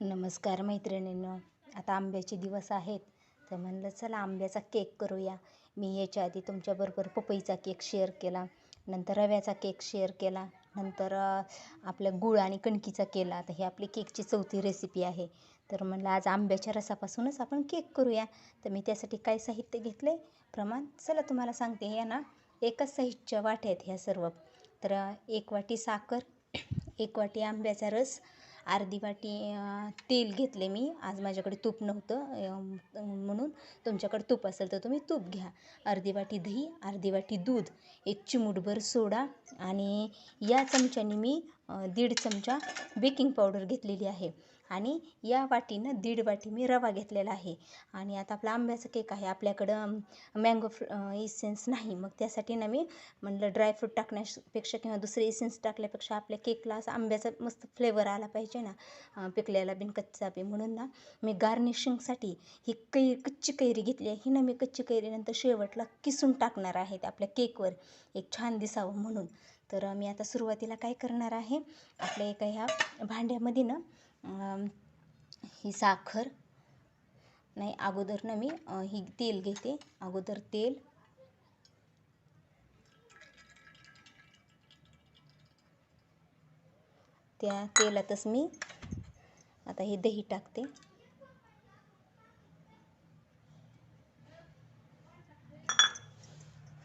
नमस्कार मैत्रिणींनो. आता आंब्याचे दिवस आहेत. तर म्हणलं चला आंब्याचा केक करूया. मी याच्या आधी तुमच्याबरोबर पपईचा केक शेअर केला नंतर रव्याचा केक शेअर केला नंतर आपल्या गुळ आणि कणकीचा केला. तर ही आपली केकची चौथी रेसिपी आहे. तर म्हणलं आज आंब्याच्या रसापासूनच आपण केक करूया. तर मी त्यासाठी काय साहित्य घेतले प्रमाण चला तुम्हाला सांगते. या ना एकच साहित्य वाट्या आहेत ह्या सर्व. तर एक वाटी साखर एक वाटी आंब्याचा रस अर्धी वाटी तेल घेतले मी. आज माझ्याकडे तूप नव्हतं म्हणून तुमच्याकडे तूप असेल तर तुम्ही तूप घ्या. अर्धी वाटी दही अर्धी वाटी दूध एक चिमूटभर सोडा आणि या चमच्याने मी दीड चमचा बेकिंग पावडर घेतलेली आहे. आणि या वाटीनं दीड वाटी मी रवा घेतलेला आहे. आणि आता आपला आंब्याचा केक आहे. आपल्याकडं मँगो इसेन्स नाही. मग त्यासाठी ना मी म्हणलं ड्रायफ्रूट टाकण्यापेक्षा किंवा दुसरे इसेन्स टाकल्यापेक्षा आपल्या केकला असा आंब्याचा मस्त फ्लेवर आला पाहिजे ना. पिकलेला बिन कच्चा बी. म्हणून ना मी गार्निशिंगसाठी ही कै कच्ची कैरी घेतली आहे. ही ना मी कच्ची कैरीनंतर शेवटला किसून टाकणार आहे आपल्या केकवर एक छान दिसावं म्हणून. तर मी आता सुरुवातीला काय करणार आहे? आपल्या एका ह्या भांड्यामध्ये ना ही साखर. नाही अगोदर ना मी ही तेल घेते. अगोदर तेल. त्या तेलातच मी आता हे दही टाकते.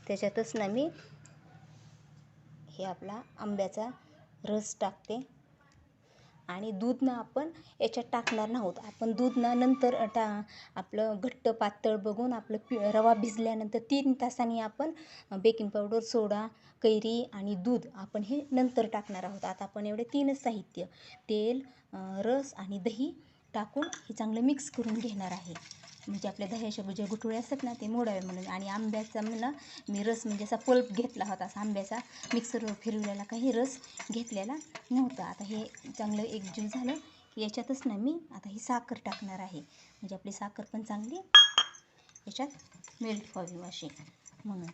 त्याच्यातच ना मी हे आपला आंब्याचा रस टाकते. आणि दूध ना आपण याच्यात टाकणार नाहोत. आपण दूध ना नंतर टा आपलं घट्ट पातळ बघून आपलं पि रवा भिजल्यानंतर तीन तासांनी आपण बेकिंग पावडर सोडा कैरी आणि दूध आपण हे नंतर टाकणार आहोत. आता आपण एवढे तीनच साहित्य तेल रस आणि दही टाकून हे चांगलं मिक्स करून घेणार आहे. म्हणजे आपल्या दह्याच्या ज्या गुठळ्या असतात ना ते मोडावे म्हणून. आणि आंब्याचा म्हणा मी रस म्हणजे असा पल्प घेतला होता असा आंब्याचा मिक्सरवर फिरवलेला काही रस घेतलेला नव्हता. आता हे चांगलं एकजीव झालं की याच्यातच ना मी आता ही साखर टाकणार आहे. म्हणजे आपली साखर पण चांगली याच्यात मेल्ट व्हावी अशी म्हणून.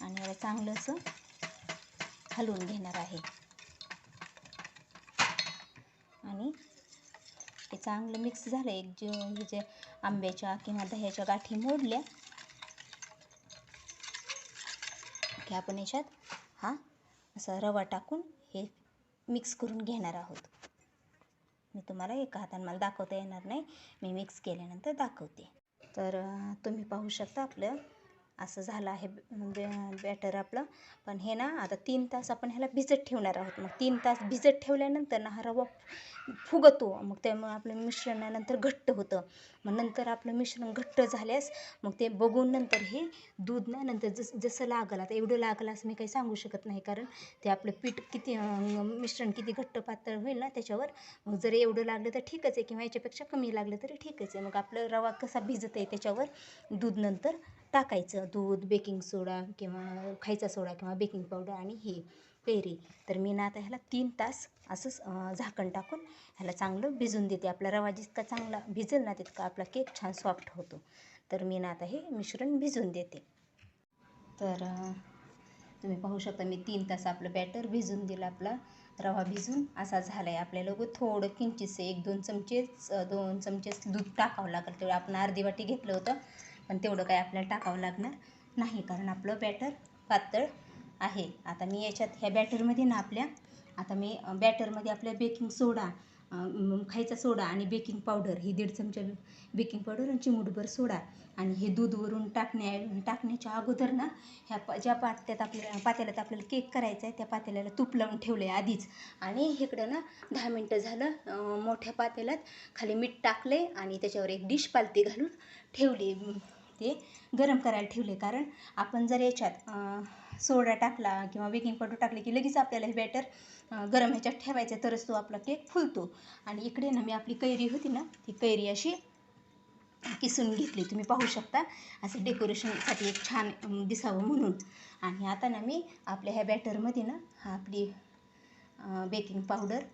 आणि याला चांगलं असं हलवून घेणार आहे. आणि ते चांगलं मिक्स झालं एक जे म्हणजे जे आंब्याच्या किंवा दह्याच्या गाठी मोडल्या. की आपण याच्यात हा असा रवा टाकून हे मिक्स करून घेणार आहोत. मी तुम्हाला एका हाताने मला दाखवता येणार नाही. मी मिक्स केल्यानंतर दाखवते. तर तुम्ही पाहू शकता आपलं असं झालं आहे म्हणजे बॅटर आपलं. पण हे ना आता तीन तास आपण ह्याला भिजत ठेवणार आहोत. मग तीन तास भिजत ठेवल्यानंतर ना हा रवा फुगतो. मग त्यामुळे आपलं मिश्रणानंतर घट्ट होतं. मग नंतर आपलं मिश्रण घट्ट झाल्यास मग ते बघून नंतर हे दूध ना नंतर जस जसं लागलं आता एवढं लागलं असं मी काही सांगू शकत नाही. कारण ते आपलं पीठ किती मिश्रण किती घट्ट पातळ होईल ना त्याच्यावर मग जर एवढं लागलं तर ठीकच आहे. किंवा याच्यापेक्षा कमी लागलं तरी ठीकच आहे. मग आपलं रवा कसा भिजत आहे त्याच्यावर दूध नंतर टाकायचं दूध बेकिंग सोडा किंवा खायचा सोडा किंवा बेकिंग पावडर आणि हे कैरी तर मी ना आता ह्याला तीन तास असंच झाकण टाकून ह्याला चांगलं भिजून देते. आपला रवा जितका चांगला भिजेल ना तितका आपला केक छान सॉफ्ट होतो. तर मी ना आता हे मिश्रण भिजून देते. तर तुम्ही पाहू शकता मी तीन तास आपलं बॅटर भिजून दिलं. आपला रवा भिजून असा झाला आहे आपल्याला उगं थोडं किंचितसं एक दोन चमचेच दोन चमचेच दूध टाकावं लागेल. तेवढं आपण अर्धी वाटी घेतलं होतं. पण तेवढं काय आपल्याला टाकावं लागणार नाही कारण आपलं बॅटर पातळ आहे. आता मी याच्यात ह्या बॅटरमध्ये ना आपल्या आता मी बॅटरमध्ये आपल्या बेकिंग सोडा खायचा सोडा आणि बेकिंग पावडर ही दीड चमचा बेकिंग पावडर आणि चिमूटभर सोडा आणि हे दूध वरून टाकण्या टाकण्याच्या अगोदर ना ह्या प ज्या पात्यात आपल्या पातेल्यात आपल्याला केक करायचा आहे त्या पातेल्याला तूप लावून ठेवलं आहे आधीच. आणि इकडं ना दहा मिनटं झालं मोठ्या पातेल्यात खाली मीठ टाकले आणि त्याच्यावर एक डिश पालती घालून ठेवली. ते गरम करायला ठेवले. कारण आपण जर याच्यात सोडा टाकला किंवा बेकिंग पावडर टाकले की लगेच आपल्याला हे बॅटर गरम ह्याच्यात ठेवायचा तरच तो आपला केक फुलतो. आणि इकडे ना मी आपली कैरी होती ना ती कैरी अशी किसून घेतली. तुम्ही पाहू शकता असं डेकोरेशनसाठी एक छान दिसावं म्हणून. आणि आता ना मी आपल्या ह्या बॅटरमध्ये ना हा आपली बेकिंग पावडर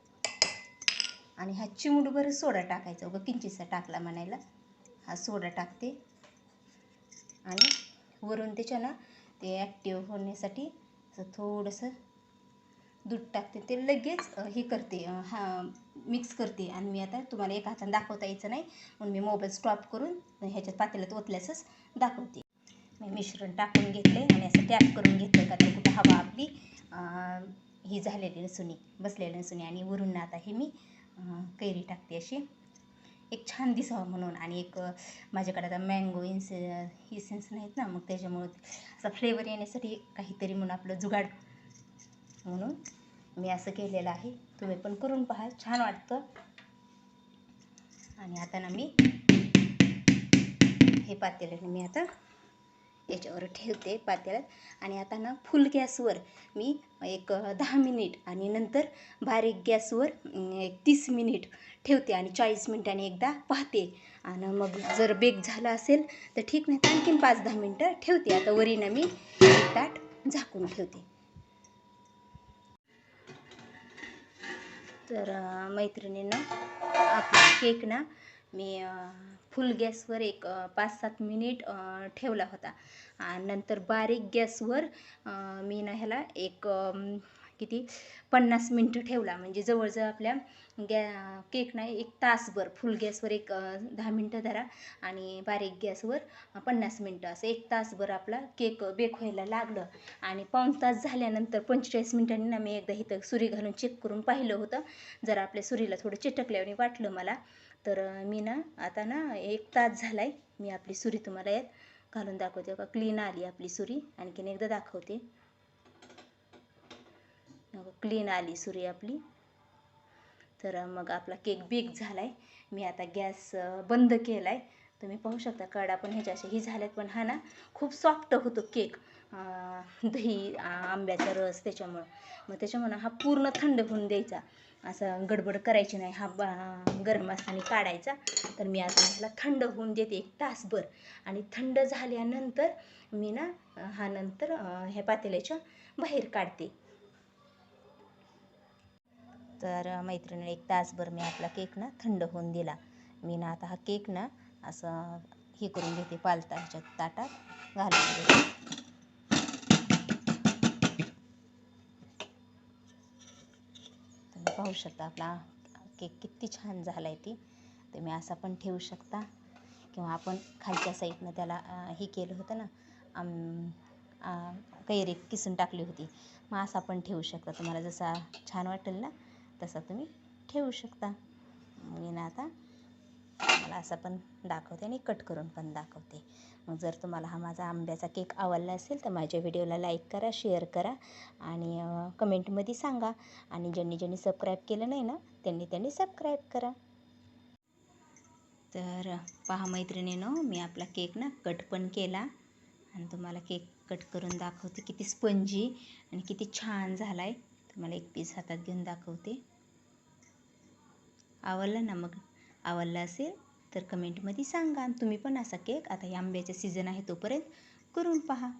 आणि हा चिमुडभर सोडा टाकायचा. उगा किंचितसा टाकला म्हणायला. हा सोडा टाकते. आणि वरून त्याच्या ना ते ॲक्टिव्ह होण्यासाठी असं थोडंसं दूध टाकते. ते लगेच हे करते हा मिक्स करते. आणि मी आता तुम्हाला एका हाताने दाखवता यायचं नाही. म्हणून मी मोबाईल स्टॉप करून ह्याच्यात पातेल्यात ओतल्यासच दाखवते. मी मिश्रण टाकून घेतले आणि असं टॅप करून घेतलं का तर कुठं हवा आपली ही झालेली लसुणी बसलेली लसुणी आणि वरून आता हे मी कैरी टाकते अशी. एक छान दिसावं म्हणून आणि एक माझ्याकडे आता मँगो इन्स इसेन्स नाहीत ना मग त्याच्यामुळं असा फ्लेवर येण्यासाठी काहीतरी म्हणून आपलं जुगाड म्हणून मी असं केलेलं आहे. तुम्ही पण करून पहा छान वाटतं. आणि आता ना मी हे पातेल्याने मी आता याच्यावर ठेवते पातेल्यात. आणि आता ना फुल गॅसवर मी एक दहा मिनिट आणि नंतर बारीक गॅसवर एक तीस मिनिट ठेवते आणि चाळीस मिनिटांनी एकदा पाहते. आणि मग जर बेक झाला असेल तर ठीक नाही तर आणखीन पाच दहा मिनटं ठेवते. आता वरीनं मी एक ताट झाकून ठेवते. तर मैत्रिणीनं आपला केक ना मी फुल गॅसवर एक पाच सात मिनिट ठेवला होता. आणि नंतर बारीक गॅसवर मी ना ह्याला एक किती पन्नास मिनटं ठेवला. म्हणजे जवळजवळ आपल्या गॅ केक नाही एक तासभर फुल गॅसवर एक दहा मिनटं धरा आणि बारीक गॅसवर पन्नास मिनटं असं एक तासभर आपला केक बेक व्हायला लागलं. आणि पाऊण तास झाल्यानंतर पंचेचाळीस मिनटांनी ना मी एकदा इथं सुरी घालून चेक करून पाहिलं होतं. जर आपल्या सुरीला थोडं चिटकल्याने वाटलं मला. तर मी ना आता ना एक तास झाला आहे मी आपली सुरी तुम्हाला यात घालून दाखवते का क्लीन आली आपली सुरी. आणखीन एकदा दाखवते. क्लीन आली सुरी आपली. तर मग आपला केक बेक आहे मी आता गॅस बंद केला आहे तुम्ही पाहू शकता कडा पण ह्याच्या अशा ही झाल्यात. पण हा ना खूप सॉफ्ट होतो केक दही आंब्याचा रस त्याच्यामुळं. मग त्याच्यामुळं हा पूर्ण थंड होऊन द्यायचा. असं गडबड करायची नाही हा बा गरम असताना काढायचा. तर मी आता ह्याला थंड होऊन देते एक तासभर. आणि थंड झाल्यानंतर मी ना हा नंतर ह्या पातेल्याच्या बाहेर काढते. तर अं, मैत्रिणी एक तासभर मी आपला केक ना थंड होऊन दिला. मी ना आता हा केक ना असं हे करून घेते पालता ह्याच्यात ताटात घालून घेते. पाहू शकता आपला केक किती छान झाला आहे ती. तुम्ही असा पण ठेवू शकता. किंवा आपण खालच्या साईडनं त्याला हे केलं होतं ना कैरी किसून टाकली होती. मग असा पण ठेवू शकता. तुम्हाला जसा छान वाटेल ना तसा तुम्ही ठेवू शकता. मी ना आता मला असा पण दाखवते आणि कट करून पण दाखवते. मग जर तुम्हाला हा माझा आंब्याचा केक आवडला असेल तर माझ्या व्हिडिओला लाईक करा शेअर करा आणि कमेंटमध्ये सांगा. आणि ज्यांनी ज्यांनी सबस्क्राईब केलं नाही ना त्यांनी त्यांनी सबस्क्राईब करा. तर पहा मैत्रिणीनं मी आपला केक ना कट पण केला. आणि तुम्हाला केक कट करून दाखवते किती स्पंजी आणि किती छान झाला आहे तुम्हाला एक पीस हातात घेऊन दाखवते. आवडला ना मग? आवडला असेल तर कमेंटमध्ये सांगा तुम्ही पण असा केक आता या आंब्याचा सीझन आहे तोपर्यंत करून पहा.